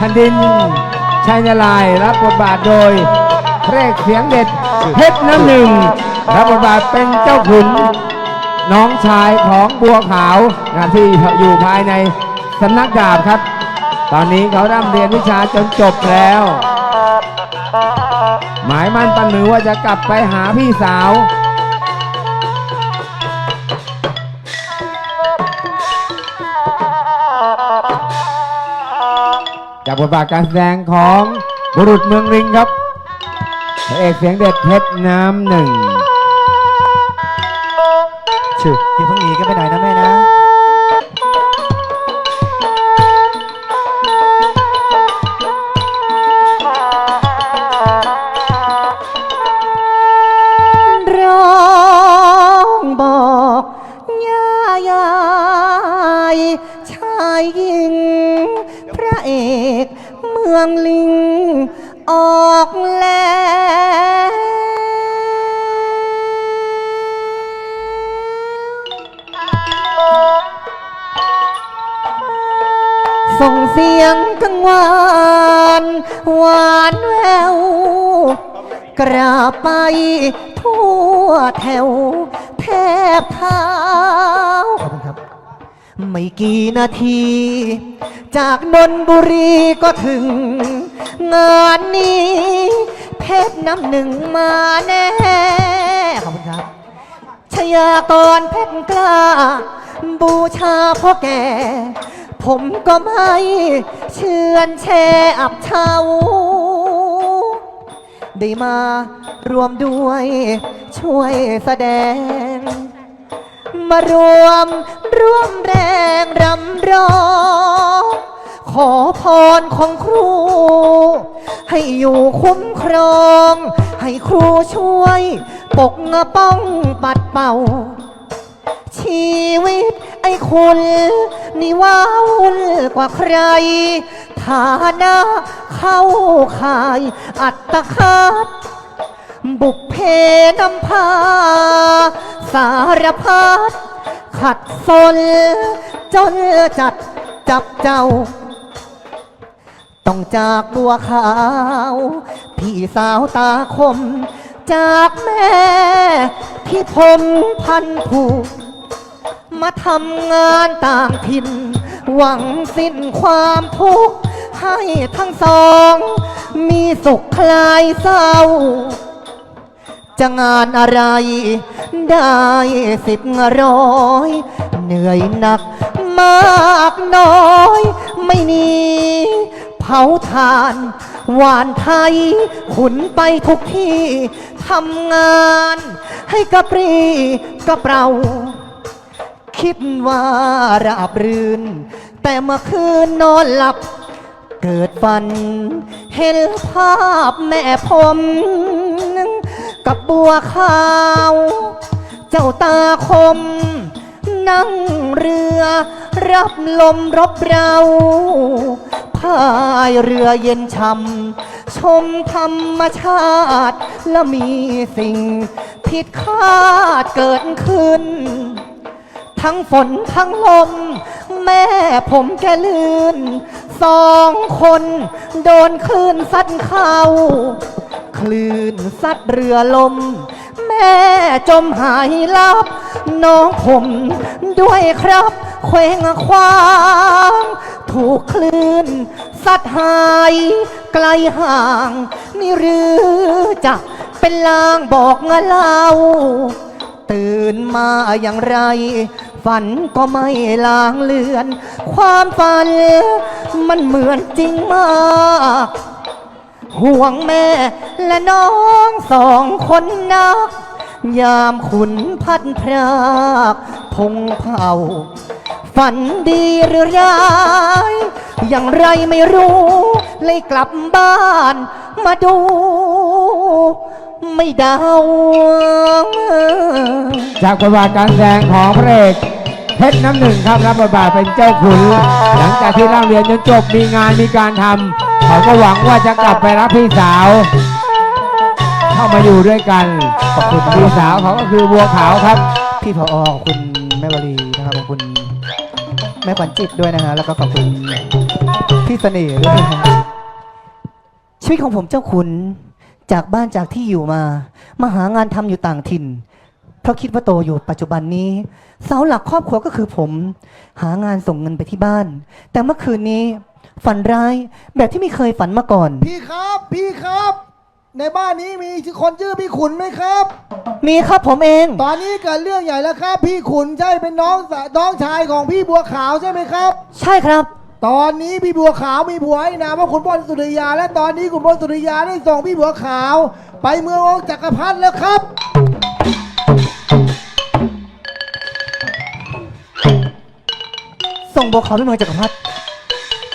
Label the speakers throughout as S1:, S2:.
S1: แผ่นดินชัยนารายรับบทบาทโดยเพลงเสียงเด็ดเพชรน้ำหนึ่งรับบทบาทเป็นเจ้าขุนน้องชายของบัวขาวนะที่อยู่ภายในสำนักดาบครับ ตอนนี้เขาร่ำเรียนวิชาจนจบแล้ว หมายมั่นปันมือว่าจะกลับไปหาพี่สาว จากบทบาทการแสดงของบุรุษเมืองริงครับพระเอกเสียงเด็ดเพชรน้ำหนึ่ง
S2: ชื่ออย่าเพิ่งหนีกันไปไหนนะแม่นะ ก เมืองลิง ออกแล้วส่งเสียงกังวานหวานแววกราบไปทั่วแถวแทบเท้า ไม่กี่นาที จากนนบุรีก็ถึง งานนี้ เพชรน้ำหนึ่งมาแน่ ขอบคุณครับชยากรเพชรกล้า บูชาพ่อแก่ ผมก็ไม่เชื่อนแช่อับเชาได้มารวมด้วยช่วยแสดง มารวม ร่วมแรงรำร้อง ขอพรของครู ให้อยู่คุ้มครอง ให้ครูช่วย ปกป้องปัดเป่า ชีวิตไอ้คุณนี่ว้าวกว่าใคร ฐานะเข้าขายอัตคัด บุพเพนำพา สารพัดขัดสน จนจัดจับเจ้า ต้องจากบัวขาว พี่สาวตาคม จากแม่ ที่ผมพันผูกมาทำงานต่างถิ่น หวังสิ้นความทุกข์ให้ทั้งสอง มีสุขคลายเศร้า จะงานอะไร ได้สิบร้อย เหนื่อยหนักมากน้อย ไม่หนีเผาทานหวานไทย ขุนไปทุกที่ทำงานให้กระปรีกระเปราคิดว่าราบรื่น แต่เมื่อคืนนอนหลับ เกิดฝัน เห็นภาพแม่ผม กับบัวขาว เจ้าตาคม นั่งเรือ รับลมรบเราพายเรือเย็นช่ำชมธรรมชาติ และมีสิ่ง ผิดคาดเกิดขึ้น ทั้งฝนทั้งลม แม่ผมแกลื่นสองคน โดนคลื่นซัดเข้า คลื่นซัดเรือลม แม่จมหายลับ น้องผมด้วยครับเคว้งคว้าง ถูกคลื่นซัดหายไกลห่าง นี่หรือจะเป็นลางบอกเงาเล่า ตื่นมาอย่างไร ฝันก็ไม่ลางเลือน ความฝันมันเหมือนจริงมาก ห่วงแม่และน้องสองคนนัก ยามขุนพัดพรากพงเผา ฝันดีหรือร้าย อย่างไรไม่รู้ เลยกลับบ้านมาดู ไม่เดา
S1: จากบทบาทการแสดงของพระเอกเพชรน้ำหนึ่งครับรับบทบาทเป็นเจ้าขุน หลังจากที่ร่ำเรียนจนจบมีงานมีการทำ เขาก็หวังว่าจะกลับไปรับพี่สาว เข้ามาอยู่ด้วยกันขอบคุณพี่สาวเขาก็คือบัวขาวครับ
S2: พี่พอขอบคุณแม่วลีนะครับขอบคุณแม่ขวัญจิตด้วยนะฮะแล้วก็ขอบคุณพี่เสน่ห์ด้วยชีวิตของผมเจ้าขุนจากบ้านจากที่อยู่มา มาหางานทำอยู่ต่างถิ่น เพราะคิดว่าโตอยู่ปัจจุบันนี้ เสาหลักครอบครัวก็คือผม หางานส่งเงินไปที่บ้าน แต่เมื่อคืนนี้ ฝันร้ายแบบที่ไม่เคยฝันมาก่อน
S3: พี่ครับพี่ครับ ในบ้านนี้มีคนชื่อพี่ขุนไหมครับ
S2: มีครับผมเอง
S3: ตอนนี้เกิดเรื่องใหญ่แล้วครับ พี่ขุนใช่เป็นน้องสะน้องชายของพี่บัวขาวใช่ไหมครับ
S2: ใช่ครับ
S3: ตอนนี้พี่บัวขาวมีผัวให้นามว่าคุณพลสุริยา และตอนนี้คุณพลสุริยาได้ส่งพี่บัวขาว ไปเมืององค์จักรพรรดิแล้วครับ
S2: ส่งบัวขาวไปเมืองจักรพรรดิ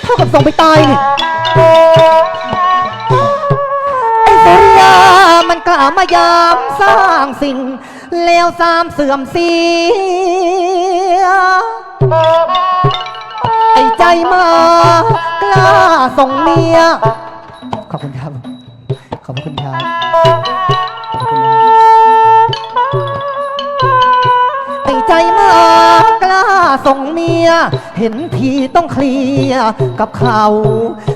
S2: เท่ากับส่งไปตายนี่ไอ้สุริยามันกล้ามายามสร้างสิ่งเลวสามเสื่อมเสีย ไอ้ใจมากล้าส่งเมีย ขอบคุณครับ ขอบคุณครับ กล้าส่งเมีย เห็นทีต้องเคลียร์กับเขา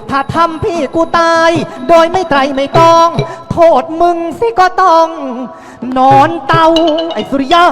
S2: ถ้าทำพี่กูตาย โดยไม่ไตรไม่ตอง โทษมึงสิก็ต้อง นอนเตาไอ้สุริยะ